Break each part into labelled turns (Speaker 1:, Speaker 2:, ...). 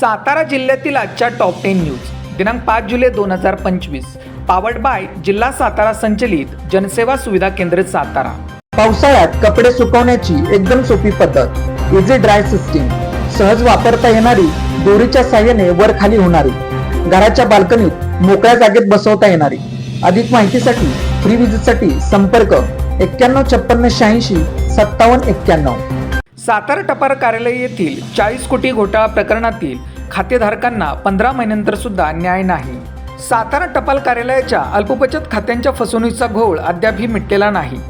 Speaker 1: सातारा जिल्ह्यातील आजच्या top ten news दिनांक पाच जुलै दोन हजार पंचवीस. पावर्ड बाय जिल्हा सातारा संचलित जनसेवा सुविधा केंद्र सातारा.
Speaker 2: पावसाळ्यात कपडे सुकवण्याची एकदम सोपी पद्धत. इझी ड्राय सिस्टीम सहज वापरता येणारी दोरीच्या साह्याने वर खाली होणारी. घराच्या बाल्कनीत मोकळ्या जागेत बसवता येणारी. अधिक माहितीसाठी फ्री विजिटसाठी संपर्क एक्क्याण्णव छप्पन्न शहाऐंशी सत्तावन्न एक्क्याण्णव.
Speaker 1: सातारा टपार कार्यालय येथील चाळीस कोटी घोटाळा प्रकरणातील खातेधारकांना पंधरा महिन्यानंतर सुद्धा न्याय नाही. सातारा टपाल कार्यालयाच्या अल्पबचत खात्यांच्या फसवणुकीचा घोळ अद्यापही मिटलेला नाही.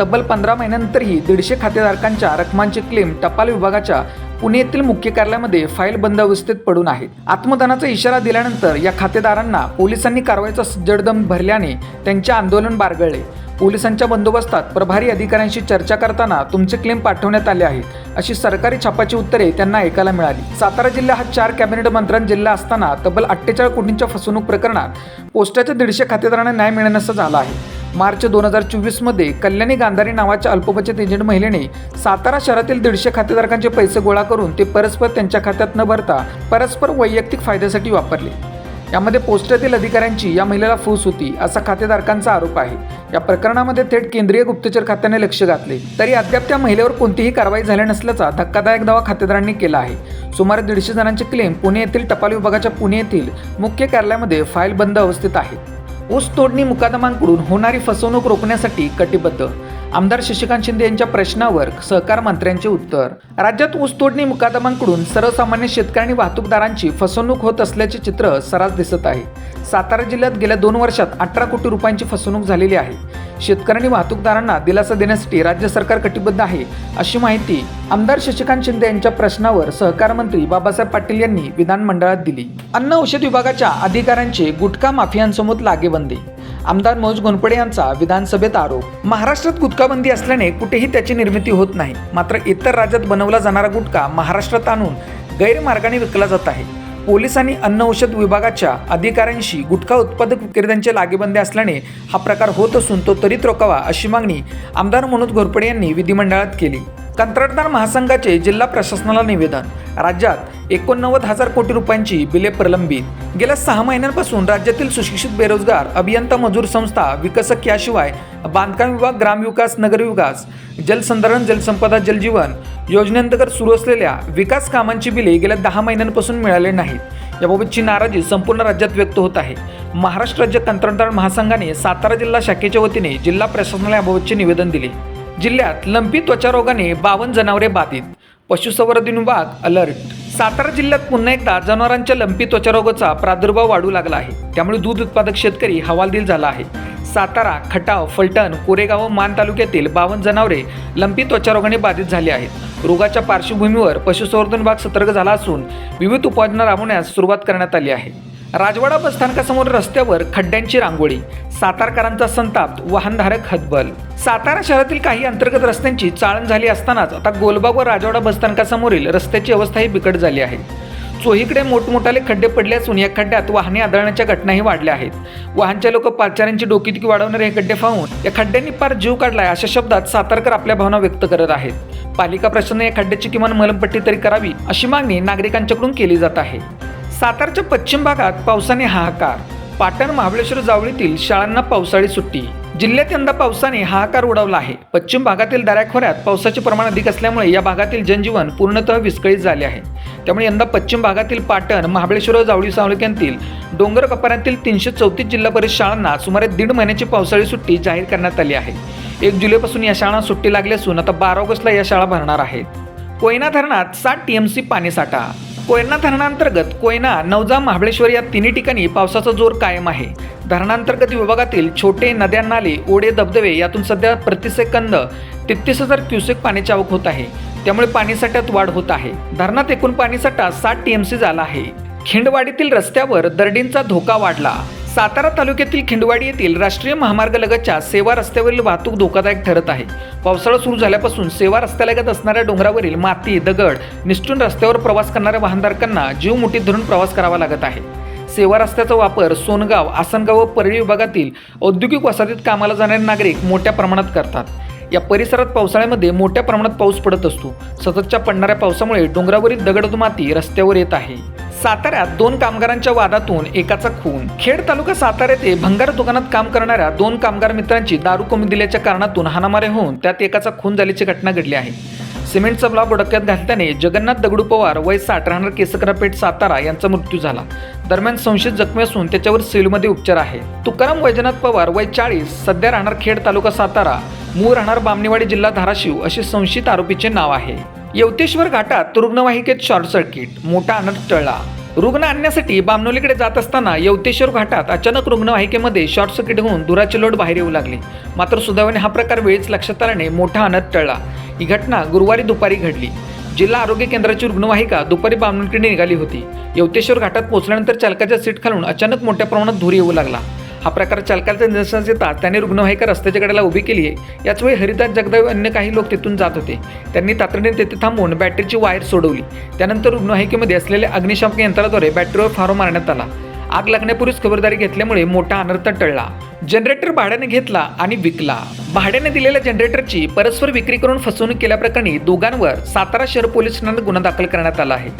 Speaker 1: तब्बल पंधरा महिन्यानंतरही दीडशे खातेधारकांच्या रकमांची क्लेम टपाल विभागाच्या पुणे येथील मुख्य कार्यालयामध्ये फाईल बंद अवस्थेत पडून आहेत. आत्मदानाचा इशारा दिल्यानंतर या खातेदारांना पोलिसांनी कारवाईचा जडदम भरल्याने त्यांचे आंदोलन बारगळले. पोलिसांच्या बंदोबस्तात प्रभारी अधिकाऱ्यांशी चर्चा करताना तुमचे क्लेम पाठवण्यात आले आहेत अशी सरकारी छापाची उत्तरे त्यांना ऐकायला मिळाली. सातारा जिल्हा हा चार कॅबिनेट मंत्र्यांचा जिल्हा असताना तब्बल अठ्ठेचाळीस कोटींच्या फसवणूक प्रकरणात पोस्टाच्या दीडशे खातेदारांना न्याय मिळण्याचं झाला आहे. मार्च दोन हजार चोवीसमध्ये कल्याणी गांधारी नावाच्या अल्पबचत एजंट महिलेने सातारा शहरातील दीडशे खातेधारकांचे पैसे गोळा करून ते परस्पर त्यांच्या खात्यात न भरता परस्पर वैयक्तिक फायद्यासाठी वापरले. यामध्ये पोस्टातील अधिकाऱ्यांची या महिलेला फूस होती असा खातेधारकांचा आरोप आहे. या प्रकरणामध्ये थेट केंद्रीय गुप्तचर खात्याने लक्ष घातले. तरी अद्याप त्या महिलेवर कोणतीही कारवाई झाली नसल्याचा धक्कादायक दावा खातेदारांनी केला आहे. सुमारे दीडशे जणांचे क्लेम पुणे येथील टपाल विभागाच्या पुणे येथील मुख्य कार्यालयामध्ये फाईल बंद अवस्थेत आहेत ऊस तोडणी मुकादमांकडून होणारी फसवणूक रोखण्यासाठी कटिबद्ध आमदार शशिकांत शिंदे यांच्या प्रश्नावर सहकार मंत्र्यांचे उत्तर. राज्यात ऊसतोडणी मुकादमांकडून सर्वसामान्य शेतकरी आणि वाहतूकदारांची फसवणूक होत असल्याचे चित्र सरास दिसत आहे. सातारा जिल्ह्यात गेल्या दोन वर्षात अठरा कोटी रुपयांची फसवणूक झालेली आहे. शेतकरी आणि वाहतूकदारांना दिलासा देण्यासाठी राज्य सरकार कटिबद्ध आहे अशी माहिती आमदार शशिकांत शिंदे यांच्या प्रश्नावर सहकार मंत्री बाबासाहेब पाटील यांनी विधानमंडळात दिली. अन्न औषध विभागाच्या अधिकाऱ्यांचे गुटखा माफियांसमोर लागेबंदी. आमदार मनोज गोनपडे यांचा विधानसभेत आरोप. महाराष्ट्रात गुटखाबंदी असल्याने कुठेही त्याची निर्मिती होत नाही. मात्र इतर राज्यात बनवला जाणारा गुटखा महाराष्ट्रात आणून गैरमार्गाने विकला जात आहे. पोलिसांनी अन्न औषध विभागाच्या अधिकाऱ्यांशी गुटखा उत्पादक विक्रेत्यांचे लागेबंदी असल्याने हा प्रकार होत असून तो त्वरित रोखावा अशी मागणी आमदार मनोज घोरपडे यांनी विधिमंडळात केली. कंत्राटदार महासंघाचे जिल्हा प्रशासनाला निवेदन. राज्यात एकोणनव्वद हजार कोटी रुपयांची बिले प्रलंबित. गेल्या सहा महिन्यांपासून राज्यातील सुशिक्षित बेरोजगार अभियंता मजूर संस्था विकसक याशिवाय बांधकाम विभाग ग्रामविकास नगरविकास जलसंधारण जलसंपदा जलजीवन योजनेअंतर्गत सुरू असलेल्या विकास कामांची बिले गेल्या दहा महिन्यांपासून मिळाले नाहीत. याबाबतची नाराजी संपूर्ण राज्यात व्यक्त होत आहे. महाराष्ट्र राज्य कंत्राटदार महासंघाने सातारा जिल्हा शाखेच्या वतीने जिल्हा प्रशासनाला याबाबतचे निवेदन दिले. जिल्ह्यात लंपी त्वचारोगाने बावन्न जनावरे बाधित. पशुसंवर्धन विभाग अलर्ट. सातारा जिल्ह्यात पुन्हा एकदा जनावरांच्या लंपी त्वचारोगाचा प्रादुर्भाव वाढू लागला आहे. त्यामुळे दूध उत्पादक शेतकरी हवालदिल झाला आहे. सातारा खटाव फलटण कोरेगाव व मान तालुक्यातील बावन्न जनावरे लंपी त्वचारोगाने बाधित झाली आहेत. रोगाच्या पार्श्वभूमीवर पशुसंवर्धन विभाग सतर्क झाला असून विविध उपाययोजना राबवण्यास सुरुवात करण्यात आली आहे. राजवाडा बसस्थानकासमोर रस्त्यावर खड्ड्यांची रांगोळी सातारकरांचा संताप वाहनधारक हतबल. सातारा शहरातील काही अंतर्गत रस्त्यांची चाळण झाली असतानाच आता गोलबाग व राजवाडा बसस्थानकासमोरील रस्त्याची अवस्थाही बिकट झाली आहे. चोहीकडे मोठमोठाले खड्डे पडले असून या खड्ड्यात वाहने आदळण्याच्या घटनाही वाढल्या आहेत. वाहनच्या लोक पाचाऱ्यांची डोकीतिकी वाढवणारे हे खड्डे पाहून या खड्ड्यांनी पार जीव काढलाय अशा शब्दात सातारकर आपल्या भावना व्यक्त करत आहेत. पालिका प्रशासनाने या खड्ड्याची किमान मलमपट्टी तरी करावी अशी मागणी नागरिकांच्याकडून केली जात आहे. सातारच्या पश्चिम भागात पावसाने हाहाकार. पाटण महाबळेश्वर जावळीतील शाळांना पावसाळी सुट्टी. जिल्ह्यात यंदा पावसाने हाहाकार उडवला आहे. पश्चिम भागातील दऱ्याखोऱ्यात पावसाचे प्रमाण अधिक असल्यामुळे या भागातील जनजीवन पूर्णतः विस्कळीत झाले आहे. त्यामुळे यंदा पश्चिम भागातील पाटण महाबळेश्वर जावळी तालुक्यातील डोंगर कपाऱ्यातील तीनशे चौतीस जिल्हा परिषद शाळांना सुमारे दीड महिन्याची पावसाळी सुट्टी जाहीर करण्यात आली आहे. एक जुलैपासून या शाळांना सुट्टी लागली असून आता बारा ऑगस्टला या शाळा भरणार आहेत. कोयना धरणात साठ टीएमसी पाणीसाठा. कोयना धरणांतर्गत कोयना नवजा महाबळेश्वर या तिन्ही ठिकाणी पावसाचा जोर कायम आहे. धरणांतर्गत विभागातील छोटे नद्या नाले ओढे धबधबे यातून सध्या प्रतिसेकंद तेहतीस हजार क्युसेक पाण्याची आवक होत आहे. त्यामुळे पाणीसाठ्यात वाढ होत आहे. धरणात एकूण पाणीसाठा साठ टीएमसी झाला आहे. खिंडवाडीतील रस्त्यावर दरडींचा धोका वाढला. सातारा तालुक्यातील खिंडवाडी येथील राष्ट्रीय महामार्गलगतच्या सेवा रस्त्यावरील वाहतूक धोकादायक ठरत आहे. पावसाळा सुरू झाल्यापासून सेवा रस्त्यालगत असणाऱ्या डोंगरावरील माती दगड निष्ठून रस्त्यावर प्रवास करणाऱ्या वाहनधारकांना जीव मुठीत धरून प्रवास करावा लागत आहे. सेवा रस्त्याचा वापर सोनगाव आसनगाव व परळी विभागातील औद्योगिक वसाहतीत कामाला जाणारे नागरिक मोठ्या प्रमाणात करतात. या परिसरात पावसाळ्यामध्ये मोठ्या प्रमाणात पाऊस पडत असतो. सततच्या पडणाऱ्या पावसामुळे डोंगरावरील दगड माती रस्त्यावर येत आहे. साताऱ्यात दोन कामगारांच्या वादातून एकाचा खून. खेड तालुका सातारा येथे भंगार दुकानात काम करणाऱ्या दोन कामगार मित्रांची दारू कमी दिल्याच्या कारणातून हाणामारे होऊन त्यात एकाचा खून झाल्याची घटना घडली आहे. सिमेंटचा ब्लॉक डोक्यात घातल्याने जगन्नाथ दगडू पवार वय साठ राहणार केसकरापेठ सातारा यांचा मृत्यू झाला. दरम्यान संशयित जखमी असून त्याच्यावर सेलमध्ये उपचार आहे. तुकाराम वैजनाथ पवार वय चाळीस सध्या राहणार खेड तालुका सातारा मूळ राहणार बामणेवाडी जिल्हा धाराशिव असे संशयित आरोपीचे नाव आहे. यवतेश्वर घाटात रुग्णवाहिकेत शॉर्ट सर्किट मोठा अनर्थ टळला. रुग्ण आणण्यासाठी बामनोलीकडे जात असताना यवतेश्वर घाटात अचानक रुग्णवाहिकेमध्ये शॉर्ट सर्किट होऊन धुराची लोट बाहेर येऊ लागली. मात्र सुदैवाने हा प्रकार वेळीच लक्षात आल्याने मोठा अनर्थ टळला. ही घटना गुरुवारी दुपारी घडली. जिल्हा आरोग्य केंद्राची रुग्णवाहिका दुपारी बामनोलीकडे निघाली होती. यवतेश्वर घाटात पोहोचल्यानंतर चालकाच्या सीट खालून अचानक मोठ्या प्रमाणात धूर येऊ लागला. हा प्रकार चालकाच्या निदर्शनास येता त्याने रुग्णवाहिका रस्त्याच्या कडेला उभी केली आहे. याचवेळी हरिदास जगदाव अन्य काही लोक तिथून जात होते. त्यांनी तातडीने तेथे थांबवून बॅटरीची वायर सोडवली. त्यानंतर रुग्णवाहिकेमध्ये असलेल्या अग्निशामक यंत्राद्वारे बॅटरीवर फारो मारण्यात आला. आग लागण्यापूर्वीच खबरदारी घेतल्यामुळे मोठा अनर्थ टळला. जनरेटर भाड्याने घेतला आणि विकला. भाड्याने दिलेल्या जनरेटरची परस्पर विक्री करून फसवणूक केल्याप्रकरणी दोघांवर सातारा शहर पोलीस ठाण्यात गुन्हा दाखल करण्यात आला आहे.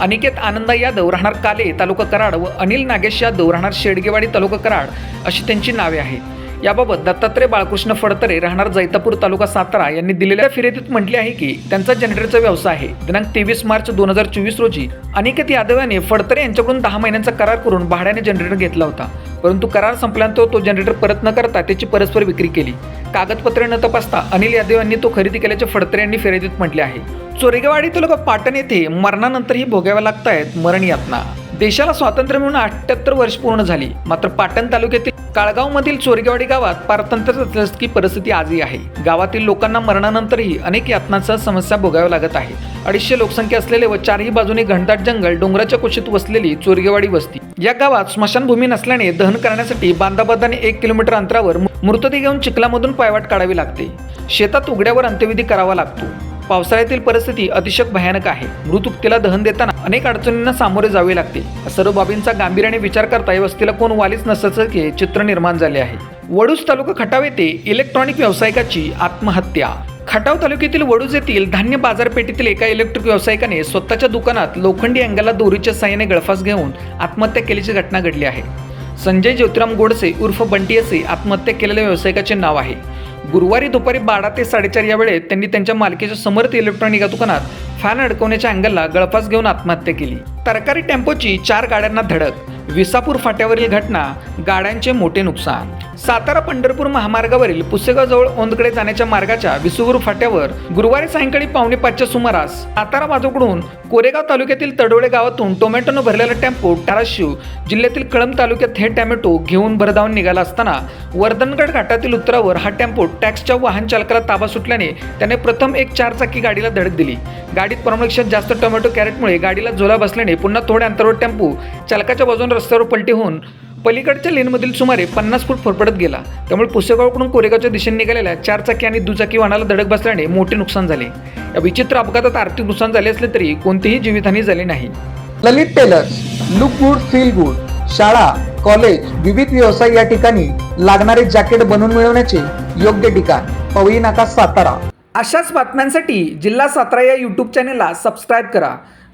Speaker 1: अनिकेत आनंदा यादव राहणार काले तालुका कराड व अनिल नागेश यादव राहणार शेडगेवाडी तालुका कराड अशी त्यांची नावे आहेत. याबाबत दत्तात्रय बाळकृष्ण फडतरे राहणार जैतापूर तालुका सातारा यांनी दिलेल्या फिर्यादीत म्हटले आहे की त्यांचा जनरेटरचा व्यवसाय आहे. दिनांक तेवीस मार्च दोन हजार चोवीस रोजी अनिकेत यादव यांनी फडतरे यांच्याकडून दहा महिन्यांचा करार करून भाड्याने जनरेटर घेतला होता. परंतु करार संपल्यानंतर तो जनरेटर परत न करता त्याची परस्पर विक्री केली. कागदपत्रे न तपासता अनिल यादव यांनी तो खरेदी केल्याचे फडतरे यांनी फिर्यादीत म्हटले आहे. चोरेगवाडी तालुका पाटण येथे मरणानंतरही भोगाव्या लागत आहेत मरण यातना. देशाला स्वातंत्र्य मिळून अठ्याहत्तर वर्ष पूर्ण झाली. मात्र पाटण तालुक्यातील काळगावमधील चोरगेवाडी गावात पारतंत्र्य की परिस्थिती आजही आहे. गावातील लोकांना मरणानंतरही अनेक यातनांसह समस्या भोगाव्या लागत आहे. अडीचशे लोकसंख्या असलेले व चारही बाजूने घनदाट जंगल डोंगराच्या कुशीत वसलेली चोरगेवाडी वस्ती. या गावात स्मशानभूमी नसल्याने दहन करण्यासाठी बांधाबांधाने एक किलोमीटर अंतरावर मृतदेह घेऊन चिखलामधून पायवाट काढावी लागते. शेतात उघड्यावर अंत्यविधी करावा लागतो. पावसाळ्यातील परिस्थिती अतिशय भयानक आहे. मृत उक्तीला दहन देताना अनेक अडचणींना सामोरे जावे लागते. सर्व बाबींचा गांभीर्याने विचार करता वस्तीला कोण वालीच नसल्याचे चित्र निर्माण झाले आहे. वडूज तालुका खटाव येथे इलेक्ट्रॉनिक व्यावसायिकाची आत्महत्या. खटाव तालुक्यातील वडूज येथील धान्य बाजारपेठेतील एका इलेक्ट्रिक व्यावसायिकाने स्वतःच्या दुकानात लोखंडी अंगाला दोरीच्या साह्याने गळफास घेऊन आत्महत्या केल्याची घटना घडली आहे. संजय ज्योतिराम गोडसे उर्फ बंटी असे आत्महत्या केलेल्या व्यावसायिकाचे नाव आहे. गुरुवारी दुपारी बारा ते साडेचार या वेळेत त्यांनी त्यांच्या मालकीच्या समर्थ इलेक्ट्रॉनिक या दुकानात फॅन अडकवण्याच्या अँगलला गळफास घेऊन आत्महत्या केली. तरकारी टेम्पोची चार गाड्यांना धडक विसापूर फाट्यावरील घटना गाड्यांचे मोठे नुकसान. सातारा पंढरपूर महामार्गावरील पुसेगावजवळ ओंदकडे जाण्याच्या मार्गाच्या विसुगुरु फाट्यावर गुरुवारी सायंकाळी पावणे पाचच्या सुमारास सातारा बाजूकडून कोरेगाव तालुक्यातील तडोळे गावातून टोमॅटोनं भरलेला टेम्पो धाराशिव जिल्ह्यातील कळंब तालुक्यात हे टॅमॅटो घेऊन भरधावून निघाला असताना वर्धनगड घाटातील उत्तरावर हा टेम्पो टॅक्सच्या वाहन चालकाला ताबा सुटल्याने त्याने प्रथम एक चारचाकी गाडीला धडक दिली. गाडीत प्रमाणापेक्षा जास्त टोमॅटो कॅरेटमुळे गाडीला झोला बसल्याने पुन्हा थोड्या अंतरावर टेम्पो चालकाच्या बाजून रस्त्यावर पलटी होऊन पलीकडच्या लेनमधील सुमारे पन्नास फूट फरफडत गेला. त्यामुळे पुसेगावकडून कोरेगावच्या दिशेने निघालेल्या चारचाकी आणि दुचाकी वाहनाला धडक बसल्याने मोठे नुकसान झाले. या विचित्र अपघातात आर्थिक नुकसान झाले असले तरी कोणतीही जीवितहानी झाली नाही.
Speaker 2: Lalit tailors look good feel good शाळा कॉलेज विविध व्यवसाय या ठिकाणी लागणारे जॅकेट बनवून मिळवण्याचे योग्य ठिकाण पवई नाका सातारा.
Speaker 1: अशाच बातम्यांसाठी जिल्हा सातारा या यूट्यूब चॅनेलला सबस्क्राईब करा.